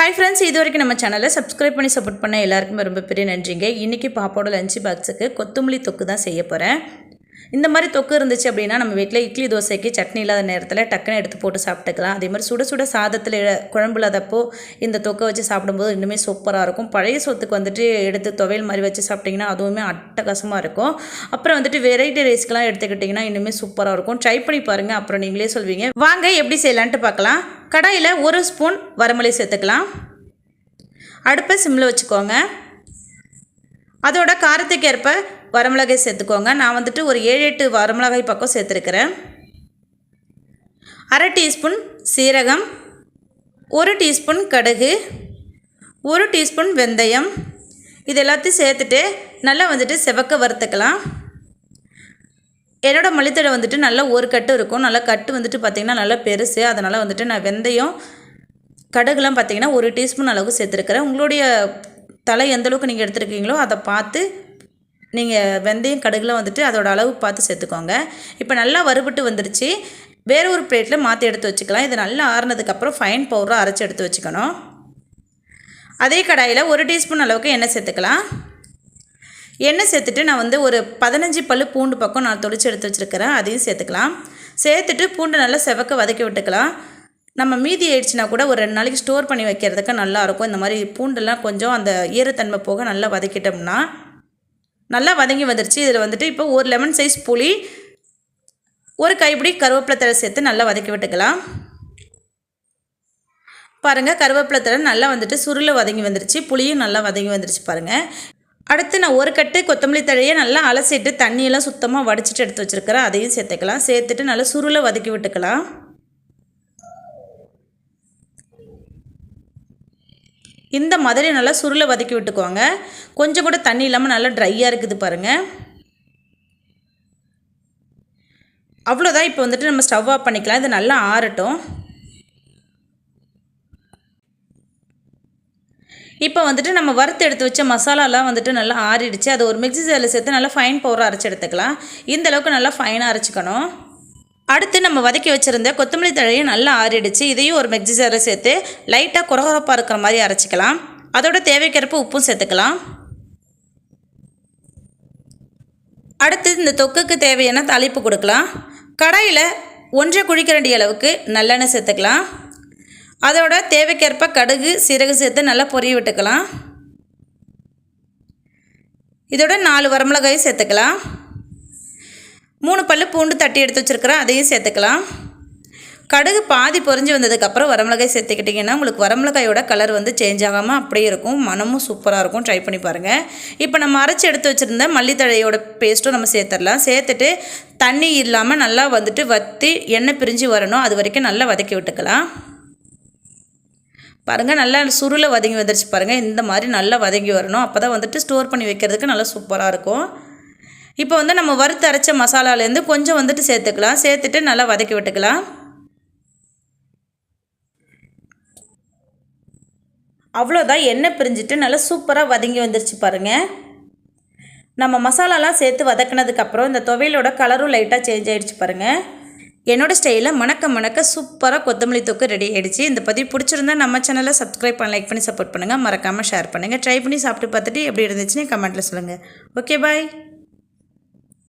Hi friends இது வரைக்கும் நம்ம சேனலை சப்ஸ்கிரைப் பண்ணி சப்போர்ட் பண்ண எல்லாருக்குமே ரொம்ப பெரிய நன்றிங்க. இன்றைக்கி பாப்போட லஞ்ச் பாக்ஸுக்கு கொத்தமல்லி தொக்கு தான் செய்ய போகிறேன் இந்த மாதிரி தொக்கு இருந்துச்சு அப்படின்னா நம்ம வீட்டில் இட்லி தோசைக்கு சட்னி இல்லாத நேரத்தில் டக்குன்னு எடுத்து போட்டு சாப்பிட்டுக்கலாம். அதே மாதிரி சுட சுட சாதத்தில் குழம்பு இல்லாதப்போ இந்த தொக்கை வச்சு சாப்பிடும்போது இன்னுமே சூப்பராக இருக்கும். பழைய சொத்துக்கு வந்துட்டு எடுத்து துவையல் மாதிரி வச்சு சாப்பிட்டிங்கன்னா அதுவுமே அட்டகாசமாக இருக்கும். அப்புறம் வந்துட்டு வெரைட்டி ரைஸ்க்கெலாம் எடுத்துக்கிட்டிங்கன்னா இன்னுமே சூப்பராக இருக்கும். ட்ரை பண்ணி பாருங்கள் அப்புறம் நீங்களே சொல்வீங்க. வாங்க எப்படி செய்யலான்ட்டு பார்க்கலாம். கடாயில் ஒரு ஸ்பூன் வரமல்லி சேர்த்துக்கலாம். அடுப்பை சிம்மில் வச்சுக்கோங்க. அதோட காரத்துக்கு ஏற்ப வரமிளகாய் சேர்த்துக்கோங்க. நான் வந்துட்டு ஒரு ஏழு எட்டு வரமிளகாய் பக்கம் சேர்த்துருக்கிறேன். அரை டீஸ்பூன் சீரகம் ஒரு டீஸ்பூன் கடுகு ஒரு டீஸ்பூன் வெந்தயம். இது எல்லாத்தையும் சேர்த்துட்டு நல்லா வந்துட்டு செவக்க வறுத்துக்கலாம். என்னோடய மல்லித்தடை வந்துட்டு நல்லா ஒரு கட்டு இருக்கும். நல்லா கட்டு வந்துட்டு பார்த்திங்கன்னா நல்லா பெருசு. அதனால் வந்துட்டு நான் வெந்தயம் கடுகுலாம் பார்த்திங்கன்னா ஒரு டீஸ்பூன் அளவுக்கு சேர்த்துருக்குறேன். உங்களுடைய தலை எந்த அளவுக்கு நீங்கள் எடுத்துருக்கீங்களோ அதை பார்த்து நீங்கள் வெந்தயம் கடுகுலாம் வந்துட்டு அதோட அளவு பார்த்து சேர்த்துக்கோங்க. இப்போ நல்லா வறுபட்டு வந்துருச்சு. வேறு ஒரு பிளேட்டில் மாற்றி எடுத்து வச்சுக்கலாம். இது நல்லா ஆறுனதுக்கப்புறம் ஃபைன் பவுடராக அரைச்சி எடுத்து வச்சுக்கணும். அதே கடாயில் ஒரு டீஸ்பூன் அளவுக்கு எண்ணெய் சேர்த்துக்கலாம். எண்ணெய் சேர்த்துட்டு நான் வந்து ஒரு பதினஞ்சு பல்லு பூண்டு பக்கம் நான் தொளிச்சு எடுத்து வச்சுருக்கிறேன். அதையும் சேர்த்துக்கலாம். சேர்த்துட்டு பூண்டு நல்லா செவக்க வதக்கி விட்டுக்கலாம். நம்ம மீதி ஆயிடுச்சுன்னா கூட ஒரு ரெண்டு நாளைக்கு ஸ்டோர் பண்ணி வைக்கிறதுக்கு நல்லாயிருக்கும். இந்த மாதிரி பூண்டெல்லாம் கொஞ்சம் அந்த ஈரத்தன்மை போக நல்லா வதக்கிட்டோம்னா நல்லா வதங்கி வந்துருச்சு. இதில் வந்துட்டு இப்போ ஒரு லெமன் சைஸ் புளி ஒரு கைப்பிடி கருவேப்பிலை தழை சேர்த்து நல்லா வதக்கி விட்டுக்கலாம். பாருங்கள் கருவேப்பிலை தழை நல்லா வந்துட்டு சுருளை வதங்கி வந்துருச்சு. புளியும் நல்லா வதங்கி வந்துருச்சு பாருங்கள் அடுத்து நான் ஒரு கட்டு கொத்தமல்லி தழையை நல்லா அலசிட்டு தண்ணியெல்லாம் சுத்தமாக வடிச்சிட்டு எடுத்து வச்சுருக்கிறேன். அதையும் சேர்த்துக்கலாம். சேர்த்துட்டு நல்லா சுருளை வதக்கி விட்டுக்கலாம். இந்த மாதிரி நல்லா சுருளை வதக்கி விட்டுக்கோங்க. கொஞ்சம் கூட தண்ணி இல்லாமல் நல்லா ட்ரையாக இருக்குது பாருங்கள் அவ்வளோதான் இப்போ வந்துட்டு நம்ம ஸ்டவ் ஆஃப் பண்ணிக்கலாம். இது நல்லா ஆறட்டும். இப்போ வந்துட்டு நம்ம வறுத்து எடுத்து வச்ச மசாலாலாம் வந்துட்டு நல்லா ஆறிடுச்சு. அது ஒரு மிக்சி ஜாரில் சேர்த்து நல்லா ஃபைன் பவுடர் அரைச்சி எடுத்துக்கலாம். இந்த அளவுக்கு நல்லா ஃபைனாக அரைச்சிக்கணும். அடுத்து நம்ம வதக்கி வச்சுருந்த கொத்தமல்லி தழையும் நல்லா ஆறிடுச்சு. இதையும் ஒரு மிக்சி ஜாரில் சேர்த்து லைட்டாக குறகுறப்பாக இருக்கிற மாதிரி அரைச்சிக்கலாம். அதோட தேவைக்கிறப்ப உப்பும் சேர்த்துக்கலாம். அடுத்து இந்த தொக்குக்கு தேவையான தாளிப்பு கொடுக்கலாம். கடாயில் ஒன்றை குழிக்கரண்டி அளவுக்கு நல்லெண்ணெய் சேர்த்துக்கலாம். அதோட தேவைக்கேற்ப கடுகு சீரகம் சேர்த்து நல்லா பொரிய விட்டுக்கலாம். இதோட நாலு வரமிளகாயும் சேர்த்துக்கலாம். மூணு பல்லு பூண்டு தட்டி எடுத்து வச்சுருக்கிறேன் அதையும் சேர்த்துக்கலாம். கடுகு பாதி பொறிஞ்சு வந்ததுக்கப்புறம் வரமிளகாய் சேர்த்துக்கிட்டிங்கன்னா உங்களுக்கு வரமிளகாயோட கலர் வந்து சேஞ்ச் ஆகாமல் அப்படியே இருக்கும். மனமும் சூப்பராக இருக்கும். ட்ரை பண்ணி பாருங்கள் இப்போ நம்ம அரைச்சி எடுத்து வச்சுருந்த மல்லித்தழையோட பேஸ்ட்டும் நம்ம சேர்த்துடலாம். சேர்த்துட்டு தண்ணி இல்லாமல் நல்லா வந்துட்டு வற்றி எண்ணெய் பிரிஞ்சு வரணும். அது வரைக்கும் நல்லா வதக்கி விட்டுக்கலாம். பாருங்கள் நல்லா சுருளை வதங்கி வந்துருச்சு பாருங்கள் இந்த மாதிரி நல்லா வதங்கி வரணும். அப்போ தான் வந்துட்டு ஸ்டோர் பண்ணி வைக்கிறதுக்கு நல்லா சூப்பராக இருக்கும். இப்போ வந்து நம்ம வறுத்து அரைச்ச மசாலாலேருந்து கொஞ்சம் வந்துட்டு சேர்த்துக்கலாம். சேர்த்துட்டு நல்லா வதக்கி விட்டுக்கலாம். அவ்வளோதான் எண்ணெய் பிரிஞ்சுட்டு நல்லா சூப்பராக வதங்கி வந்துருச்சு பாருங்கள் நம்ம மசாலாலாம் சேர்த்து வதக்கினதுக்கப்புறம் இந்த துவையலோட கலரும் லைட்டாக சேஞ்ச் ஆகிடுச்சு பாருங்கள் என்னோடய ஸ்டைலில் மணக்க மணக்க சூப்பராக கொத்தமல்லி தொக்கு ரெடி ஆகிடுச்சு இந்த பதிவு பிடிச்சிருந்தா நம்ம சேனலை சப்ஸ்கிரைப் பண்ண லைக் பண்ணி சப்போர்ட் பண்ணுங்கள் மறக்காமல் ஷேர் பண்ணுங்கள் ட்ரை பண்ணி சாப்பிட்டு பார்த்துட்டு எப்படி இருந்துச்சுன்னு கமெண்ட்டில் சொல்லுங்கள் ஓகே பாய்